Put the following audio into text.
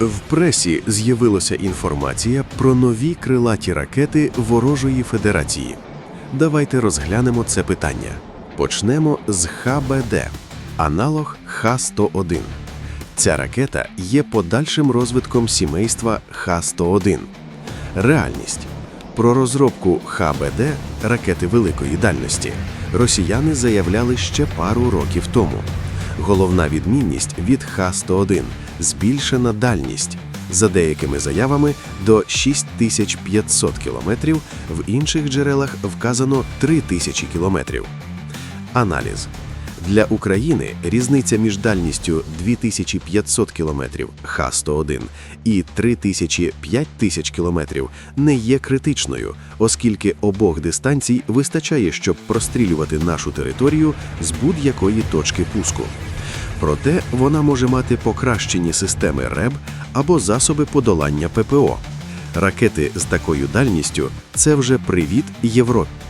В пресі з'явилася інформація про нові крилаті ракети ворожої федерації. Давайте розглянемо це питання. Почнемо з ХБД, аналог Х-101. Ця ракета є подальшим розвитком сімейства Х-101. Реальність. Про розробку ХБД ракети великої дальності росіяни заявляли ще пару років тому. Головна відмінність від Х-101 – збільшена дальність. За деякими заявами до 6500 кілометрів, в інших джерелах вказано 3000 кілометрів. Аналіз. Для України різниця між дальністю 2500 км Х-101 і 3000-5000 км не є критичною, оскільки обох дистанцій вистачає, щоб прострілювати нашу територію з будь-якої точки пуску. Проте вона може мати покращені системи РЕБ або засоби подолання ППО. Ракети з такою дальністю це вже привіт Європі.